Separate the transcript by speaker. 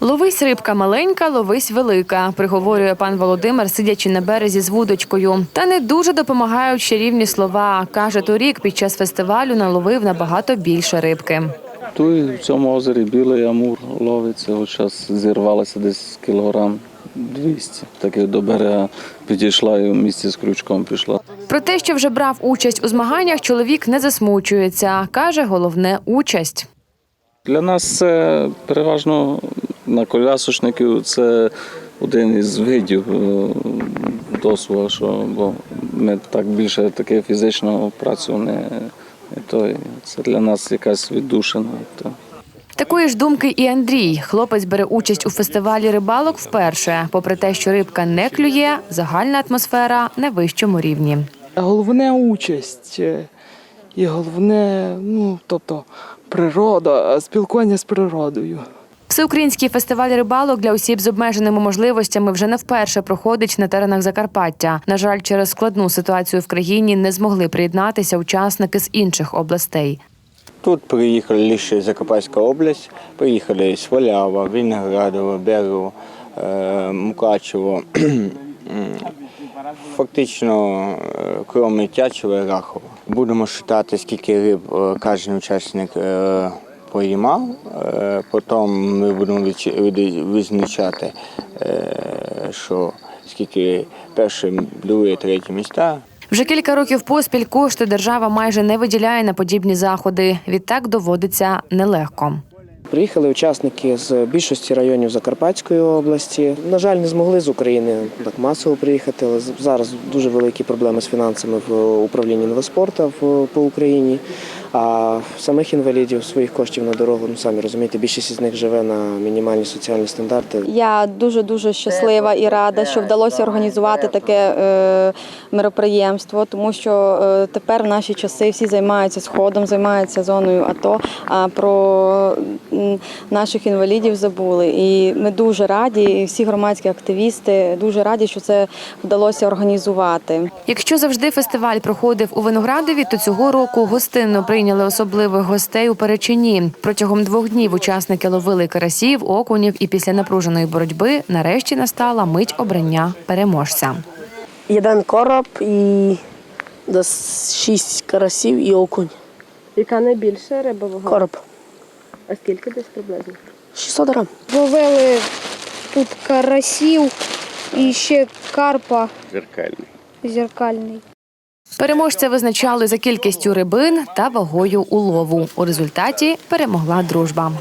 Speaker 1: Ловись рибка маленька, ловись велика, приговорює пан Володимир, сидячи на березі з вудочкою. Та не дуже допомагають чарівні слова. Каже, торік під час фестивалю наловив набагато більше рибки.
Speaker 2: Тут в цьому озері білий амур ловиться. От зараз зірвалося десь кілограм 200. Так і до берега підійшла і в місці з крючком пішла.
Speaker 1: Про те, що вже брав участь у змаганнях, чоловік не засмучується. Каже, головне участь.
Speaker 2: Для нас це переважно на колясочників це один із видів е, досвіду, що бо ми так більше таке фізичного працю не, не той. Це для нас якась віддушина. То.
Speaker 1: Такої ж думки і Андрій. Хлопець бере участь у фестивалі рибалок вперше. Попри те, що рибка не клює, загальна атмосфера на вищому рівні.
Speaker 3: Головне участь е, і головне, ну тобто природа, спілкування з природою.
Speaker 1: Всеукраїнський фестиваль рибалок для осіб з обмеженими можливостями вже не вперше проходить на теренах Закарпаття. На жаль, через складну ситуацію в країні не змогли приєднатися учасники з інших областей.
Speaker 4: Тут приїхали лише Закарпатська область, приїхали Свалява, Виноградово, Берево, е, Мукачево. Фактично, е, крім Тячева і Рахова. Будемо вважати, скільки риб е, кожен учасник е, поймав. Е, Потім ми будемо визначати, що скільки перше, друге, третє місця.
Speaker 1: Вже кілька років поспіль кошти держава майже не виділяє на подібні заходи. Відтак доводиться нелегко.
Speaker 5: Приїхали учасники з більшості районів Закарпатської області. На жаль, не змогли з України так масово приїхати. Але зараз дуже великі проблеми з фінансами в управлінні новоспорту по Україні. А самих інвалідів своїх коштів на дорогу, ну самі розумієте, більшість з них живе на мінімальні соціальні стандарти.
Speaker 6: Я дуже дуже щаслива і рада, що вдалося організувати таке е, мероприємство, тому що е, тепер в наші часи всі займаються сходом, займаються зоною АТО, а про наших інвалідів забули. І ми дуже раді, і всі громадські активісти дуже раді, що це вдалося організувати.
Speaker 1: Якщо завжди фестиваль проходив у Виноградові, то цього року гостинно прийняли особливих гостей у Перечині. Протягом двох днів учасники ловили карасів, окунів, і після напруженої боротьби нарешті настала мить обрання переможця.
Speaker 7: Один короб і шість карасів і окунь.
Speaker 8: Яка найбільша риба вага?
Speaker 7: Короб.
Speaker 8: А скільки десь приблизно?
Speaker 7: 600 грам.
Speaker 9: Ловили тут карасів і ще карпа
Speaker 4: Зеркальний.
Speaker 9: зеркальний.
Speaker 1: Переможця визначали за кількістю рибин та вагою улову. У результаті перемогла дружба.